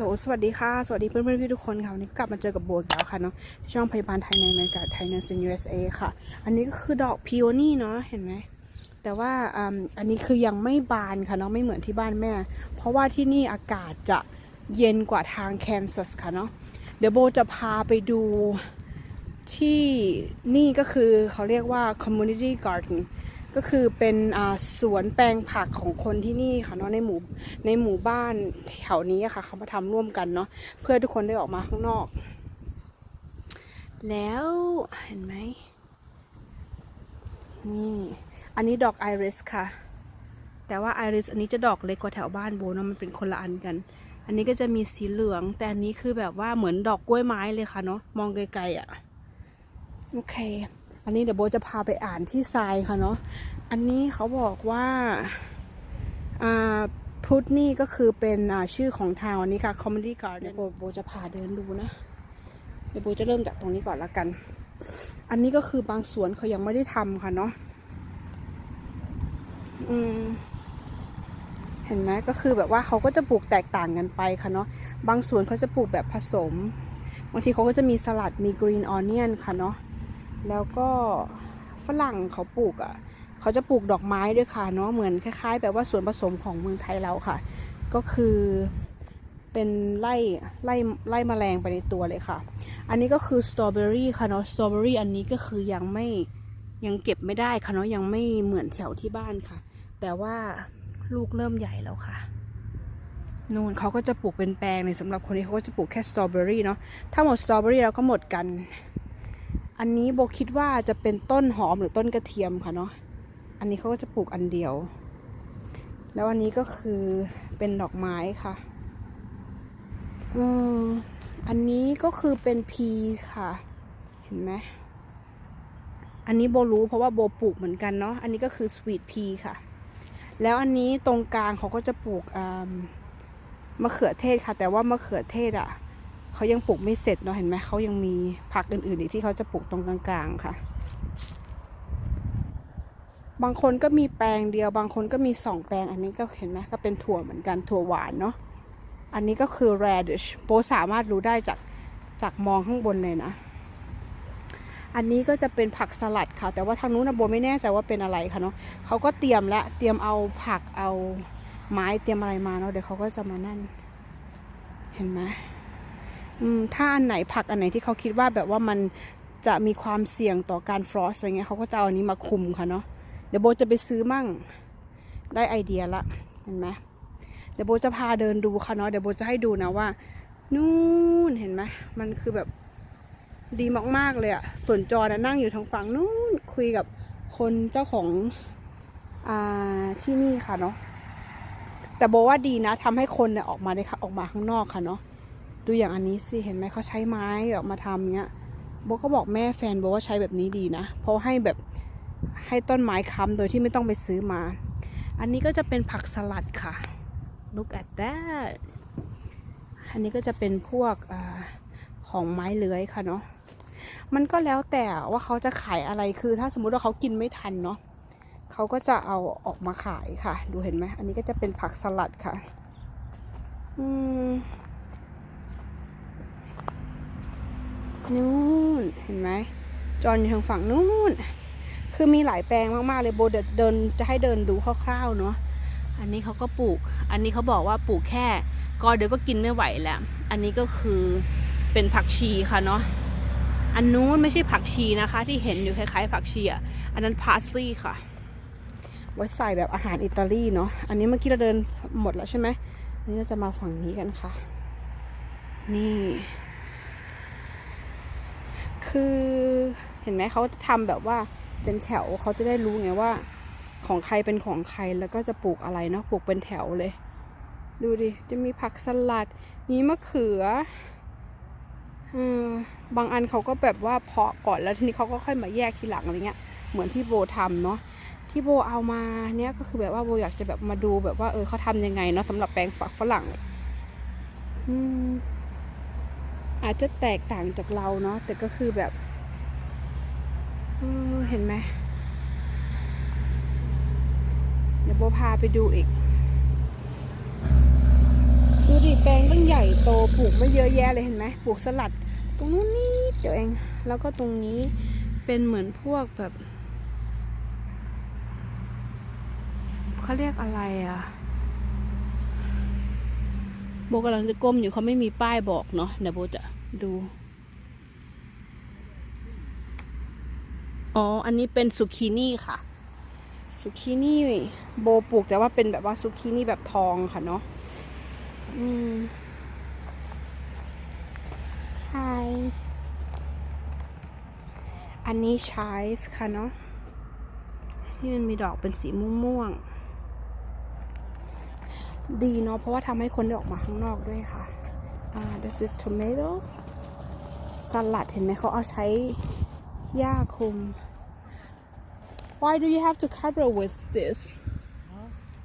ฮัลโหลสวัสดีค่ะ สวัสดีเพื่อนเพื่อนพี่ทุกคนค่ะ วันนี้กลับมาเจอกับโบอีกแล้วค่ะเนาะที่ช่องพยาบาลไทยในอเมริกาไทยในซิน USA ค่ะ อันนี้ก็คือดอกพิโอนี่เนาะ เห็นไหม แต่ว่าอันนี้คือยังไม่บานค่ะเนาะ ไม่เหมือนที่บ้านแม่ เพราะว่าที่นี่อากาศจะเย็นกว่าทางแคนซัสค่ะเนาะ เดี๋ยวโบจะพาไปดูที่นี่ก็คือเขาเรียกว่า community garden ก็คือเป็นสวนแปลงผักของคนที่นี่ค่ะเนาะในหมู่ในหมู่บ้านแถวนี้ค่ะเขามาทำร่วมกันเนาะเพื่อทุกคนได้ออกมาข้างนอก แล้วเห็นไหมนี่อันนี้ดอกไอริสค่ะ แต่ว่าไอริสอันนี้จะดอกเล็กกว่าแถวบ้านโบเนาะมันเป็นคนละอันกัน อันนี้ก็จะมีสีเหลือง แต่อันนี้คือแบบว่าเหมือนดอกกล้วยไม้เลยค่ะเนาะมองไกลๆอะ่ะโอเค อันนี้เดี๋ยวโบจะพาไปอ่านที่ทรายค่ะเนาะ อันนี้เขาบอกว่าอ่าพุทธนี่ก็คือเป็นชื่อของทางวันนี้ค่ะ Comedy Garden เดี๋ยวโบโบจะพาเดินดูนะ เดี๋ยวโบจะเริ่มจากตรงนี้ก่อนละกัน อันนี้ก็คือบางสวนเขายังไม่ได้ทำค่ะเนาะอืมเห็นไหมก็คือแบบว่าเขาก็จะปลูกแตกต่างกันไปค่ะเนาะ บางสวนเขาจะปลูกแบบผสม บางทีเขาก็จะมีสลัดมีกรีนออนเนียนค่ะเนาะ แล้วก็ฝรั่งเขาปลูกอะเขาจะปลูกดอกไม้ด้วยค่ะเนาะเหมือนคล้ายๆ แบบว่าส่วนผสมของเมืองไทยเราค่ะ ก็คือเป็นไล่ไล่ไล่แมลงไปในตัวเลยค่ะ อันนี้ก็คือสตรอเบอรี่ค่ะเนาะสตรอเบอรี่อันนี้ก็คือยังไม่ยังเก็บไม่ได้ค่ะเนาะยังไม่เหมือนแถวที่บ้านค่ะ แต่ว่าลูกเริ่มใหญ่แล้วค่ะนู่นเขาก็จะปลูกเป็นแปลงเลยสำหรับคนนี้เขาก็จะปลูกแค่สตรอเบอรี่เนาะถ้าหมดสตรอเบอรี่แล้วก็หมดกัน อันนี้โบคิดว่าจะเป็นต้นหอมหรือต้นกระเทียมค่ะเนาะ อันนี้เขาก็จะปลูกอันเดียว แล้วอันนี้ก็คือเป็นดอกไม้ค่ะอืมอันนี้ก็คือเป็นพีค่ะ เห็นไหมอันนี้โบรู้เพราะว่าโบปลูกเหมือนกันเนาะ อันนี้ก็คือสวีทพีค่ะ แล้วอันนี้ตรงกลางเขาก็จะปลูกมะเขือเทศค่ะ แต่ว่ามะเขือเทศอะ เขายังปลูกไม่เสร็จเนาะเห็นไหมเขายังมีผักอื่นๆอีกที่เขาจะปลูกตรงกลางๆค่ะ บางคนก็มีแปลงเดียว บางคนก็มีสองแปลง อันนี้ก็เห็นไหมก็เป็นถั่วเหมือนกันถั่วหวานเนาะอันนี้ก็คือ radish โบสามารถรู้ได้จากจากมองข้างบนเลยนะ อันนี้ก็จะเป็นผักสลัดค่ะ แต่ว่าทางนู้นนะโบไม่แน่ใจว่าเป็นอะไรค่ะเนาะเขาก็เตรียมและเตรียมเอาผักเอาไม้เตรียมอะไรมาเนาะเดี๋ยวเขาก็จะมานั่น เห็นไหมอืม ถ้าอันไหนผักอันไหนที่เขาคิดว่าแบบว่ามันจะมีความเสี่ยงต่อการฟรอสอะไรเงี้ยเขาก็จะเอาอันนี้มาคุมค่ะเนาะเดี๋ยวโบจะไปซื้อมั่งได้ไอเดียละเห็นไหมเดี๋ยวโบจะพาเดินดูค่ะเนาะเดี๋ยวโบจะให้ดูนะว่า นู่นเห็นไหมมันคือแบบดีมากๆเลยอะส่วนจอนะนั่งอยู่ทางฝั่งนู้นคุยกับคนเจ้าของอ่าที่นี่ค่ะเนาะแต่โบว่าดีนะทำให้คนเนี่ยออกมาได้ค่ะออกมาข้างนอกค่ะเนาะ ดูอย่างอันนี้สิเห็นไหมเขาใช้ไม้แบบมาทำเงี้ยโบก็บอกแม่แฟนโบว่าใช้แบบนี้ดีนะ เพราะให้แบบให้ต้นไม้ค้ำโดยที่ไม่ต้องไปซื้อมา อันนี้ก็จะเป็นผักสลัดค่ะ look at that อันนี้ก็จะเป็นพวกอของไม้เลื้อยค่ะเนาะมันก็แล้วแต่ว่าเขาจะขายอะไรคือ ถ้าสมมุติว่าเขากินไม่ทันเนาะเขาก็จะเอาออกมาขายค่ะ ดูเห็นไหมอันนี้ก็จะเป็นผักสลัดค่ะ อืม นู่นเห็นไหมจอนอยู่ทางฝั่งนู่น คือมีหลายแปลงมากๆเลยโบเดินจะให้เดินดูคร่าวๆเนาะอันนี้เขาก็ปลูก อันนี้เขาบอกว่าปลูกแค่ก็เดี๋ยวก็กินไม่ไหวแล้ว อันนี้ก็คือเป็นผักชีค่ะเนาะ อันนู้นไม่ใช่ผักชีนะคะ ที่เห็นอยู่คล้ายๆ ผักชีอะ อันนั้นพาสลีย์ค่ะ ไว้ใส่แบบอาหารอิตาลีเนาะ อันนี้เมื่อกี้เราเดินหมดแล้วใช่ไหมนนี้เราจะมาฝั่งนี้กันค่ะ นี่ คือเห็นไหมเขาจะทำแบบว่าเป็นแถวเขาจะได้รู้ไงว่า ของใครเป็นของใครแล้วก็จะปลูกอะไรเนาะปลูกเป็นแถวเลย ดูดิจะมีผักสลัด มีมะเขืออืมบางอันเขาก็แบบว่าเพาะก่อนแล้วทีนี้เขาก็ค่อยมาแยกทีหลังอะไรเงี้ย เหมือนที่โบทำเนาะที่โบเอามาเนี้ยก็คือแบบว่าโบอยากจะแบบมาดูแบบว่าเออเขาทำยังไงเนาะสำหรับแปลงฝักฝรั่ง อืม อาจจะแตกต่างจากเราเนาะแต่ก็คือแบบเห็นไหมเดี๋ยวโบพาไปดูอีก ดูดิแปลงตั้งใหญ่โตปลูกไม่เยอะแยะเลยเห็นไหมปลูกสลัด ตรงนู้นนี่เดี๋ยวเอง แล้วก็ตรงนี้เป็นเหมือนพวกแบบเขาเรียกอะไรอะ โบกำลังจะก้มอยู่เขาไม่มีป้ายบอกเนาะเดี๋ยวโบจะดู อ๋อ อันนี้เป็นซุกินี่ค่ะซุกินี่โบปลูกแต่ว่าเป็นแบบว่าซุกินี่แบบทองค่ะเนาะอืม Hi อันนี้ชายค่ะเนาะที่มันมีดอกเป็นสีม่วงๆ ดีเนาะเพราะว่าทำให้คนได้ออกมาข้างนอกด้วยค่ะ อ่า this is tomato สลัดเห็นไหมเขาเอาใช้หญ้าคุม Why do you have to cover with this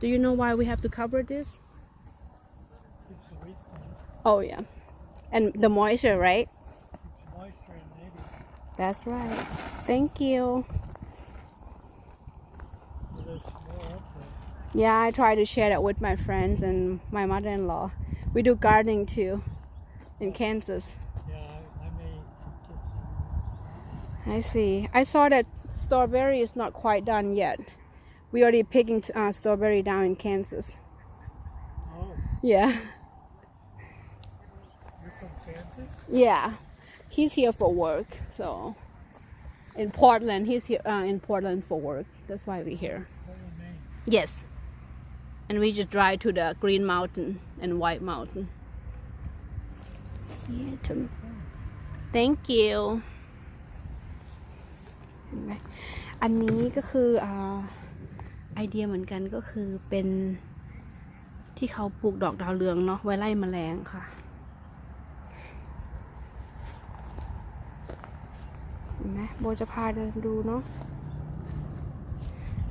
Do you know why we have to cover this Keeps the weeds down, Oh yeah and the moisture right keeps moisture in maybe. That's right Thank you Yeah, I try to share that with my friends and my mother-in-law. We do gardening too in Kansas. Yeah, I, I. I see. I saw that strawberry is not quite done yet. We already picking uh, strawberry down in Kansas. Oh, Yeah, you're from Kansas? yeah. He's here for work, so in Portland. He's here uh, in Portland for work. That's why we're here. Portland, Maine. Yes. And we just drive to the Green Mountain and White Mountain. Yeah, to- Thank you เห็นไหมอันนี้ก็คืออ่าไอเดียเหมือนกันก็คือเป็นที่เขาปลูกดอกดาวเรืองเนาะไว้ไล่แมลงค่ะ เห็นไหมโบจะพาเดินดูเนาะ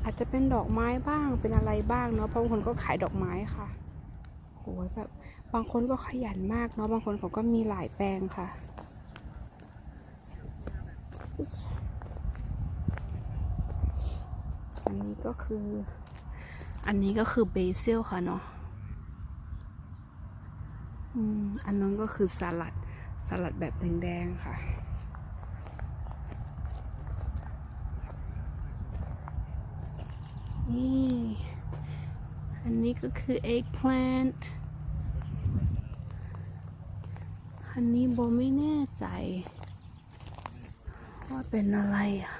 อาจจะเป็นดอกไม้บ้างเป็นอะไรบ้างเนาะเพราะบางคนก็ขายดอกไม้ค่ะโหแบบบางคนก็ขยันมากเนาะบางคนเขาก็มีหลายแปลงค่ะอันนี้ก็คือ อันนี้ก็คือเบซิลค่ะเนาะอืมอันนั้นก็คือสลัดสลัดแบบแดงๆค่ะ นี่ อันนี้ก็คือ eggplant อันนี้โบไม่แน่ใจ ว่าเป็นอะไรอะ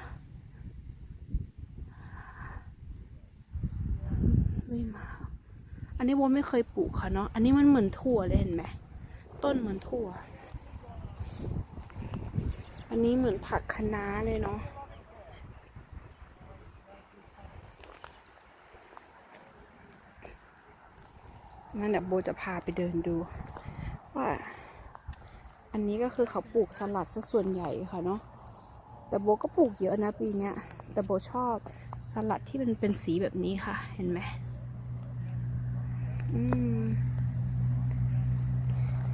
ไม่มา อันนี้โบไม่เคยปลูกค่ะเนาะ อันนี้มันเหมือนถั่วเลยเห็นไหม ต้นเหมือนถั่ว อันนี้เหมือนผักคะน้าเลยเนาะ งั้นเดี๋ยวโบจะพาไปเดินดู ว่า อันนี้ก็คือเขาปลูกสลัดซะส่วนใหญ่ค่ะเนาะแต่โบก็ปลูกเยอะนะปีเนี้ยแต่โบชอบสลัดที่มันเป็นสีแบบนี้ค่ะ เห็นไหมอืม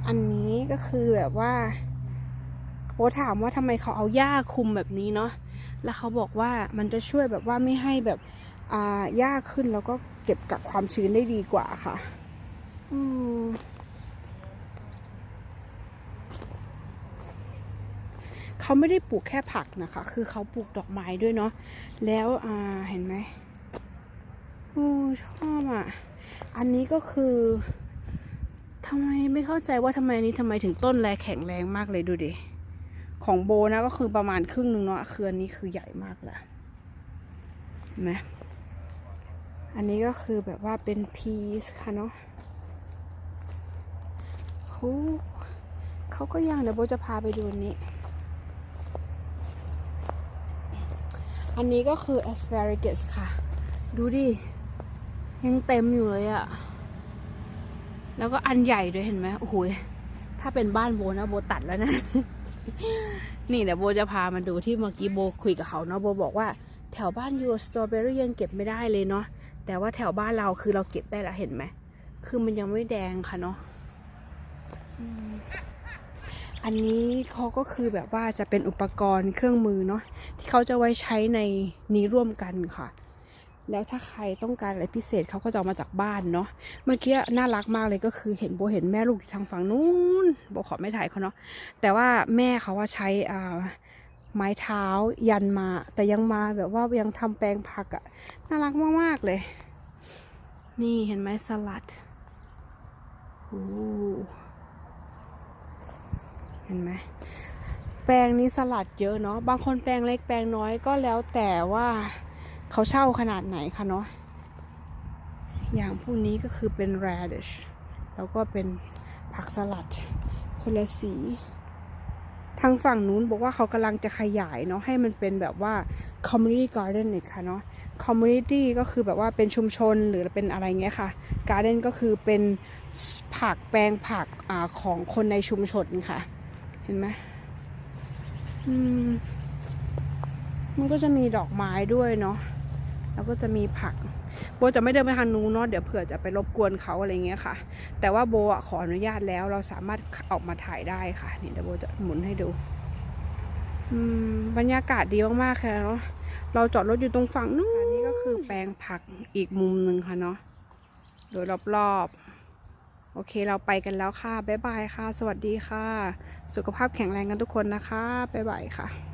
อันนี้ก็คือแบบว่าโบถามว่าทำไมเขาเอาหญ้าคลุมแบบนี้เนาะแล้วเขาบอกว่ามันจะช่วยแบบว่าไม่ให้แบบอ่าหญ้าขึ้นแล้วก็เก็บกักความชื้นได้ดีกว่าค่ะ เขาไม่ได้ปลูกแค่ผักนะคะ คือเขาปลูกดอกไม้ด้วยเนาะ แล้วอ่าเห็นไหมโอ้ชอบอะ อันนี้ก็คือทำไมไม่เข้าใจว่าทำไมนี้ทำไมถึงต้นแรแข็งแรงมากเลยดูดิ ของโบนะก็คือประมาณครึ่งหนึ่งเนาะ คืออันนี้คือใหญ่มากแหละเห็นไหมอันนี้ก็คือแบบว่าเป็นพีซค่ะเนาะ เขาเขาก็ยังเดี๋ยวโบจะพาไปดูนนี้ อันนี้ก็คือ asparagus ค่ะ ดูดิ ยังเต็มอยู่เลยอะแล้วก็อันใหญ่ด้วยเห็นไหมโอ้โหถ้าเป็นบ้านโบนะโบตัดแล้วนะ นี่เดี๋ยวโบจะพามาดูที่เมื่อกี้โบคุยกับเขาเนาะโบบอกว่าแถวบ้านยูสตรอเบอรี่ยังเก็บไม่ได้เลยเนาะแต่ว่าแถวบ้านเราคือเราเก็บได้แล้วเห็นไหมคือมันยังไม่แดงค่ะเนาะ อันนี้เขาก็คือแบบว่าจะเป็นอุปกรณ์เครื่องมือเนาะที่เขาจะไว้ใช้ในนี้ร่วมกันค่ะ แล้วถ้าใครต้องการอะไรพิเศษเขาก็จะเอามาจากบ้านเนาะเมื่อกี้น่ารักมากเลยก็คือเห็นโบเห็นแม่ลูกอยู่ทางฝั่งนู้นโบขอไม่ถ่ายเขาเนาะแต่ว่าแม่เขาว่าใช้อ่าไม้เท้ายันมา แต่ยังมาแบบว่ายังทำแปลงผักอะน่ารักมากๆเลย นี่เห็นไหมสลัดโอ้ ห็นไหมแปลงนี้สลัดเยอะเนาะบางคนแปลงเล็กแปลงน้อยก็แล้วแต่ว่าเขาเช่าขนาดไหนคะเนาะอย่างพวกนี้ก็คือเป็น radish แล้วก็เป็นผักสลัดคนละสี ทางฝั่งนู้นบอกว่าเขากำลังจะขยายเนาะให้มันเป็นแบบว่า community garden อีกค่ะเนาะ community ก็คือแบบว่าเป็นชุมชนหรือเป็นอะไรเงี้ยค่ะ garden ก็คือเป็นผักแปลงผักอของคนในชุมชนค่ะ เห็นไหมอืม มันก็จะมีดอกไม้ด้วยเนาะแล้วก็จะมีผัก โบจะไม่เดินไปทางนู้นเนาะเดี๋ยวเผื่อจะไปรบกวนเขาอะไรเงี้ยค่ะ แต่ว่าโบอะขออนุญาตแล้ว เราสามารถออกมาถ่ายได้ค่ะนี่เดี๋ยวโบจะหมุนให้ดูอืมบรรยากาศดีมากๆค่ะเนาะเราจอดรถอยู่ตรงฝั่งนู้นอันนี้ก็คือแปลงผักอีกมุมหนึ่งค่ะเนาะโดยรอบๆ โอเคเราไปกันแล้วค่ะ บ๊ายบายค่ะ สวัสดีค่ะ สุขภาพแข็งแรงกันทุกคนนะคะ บ๊ายบายค่ะ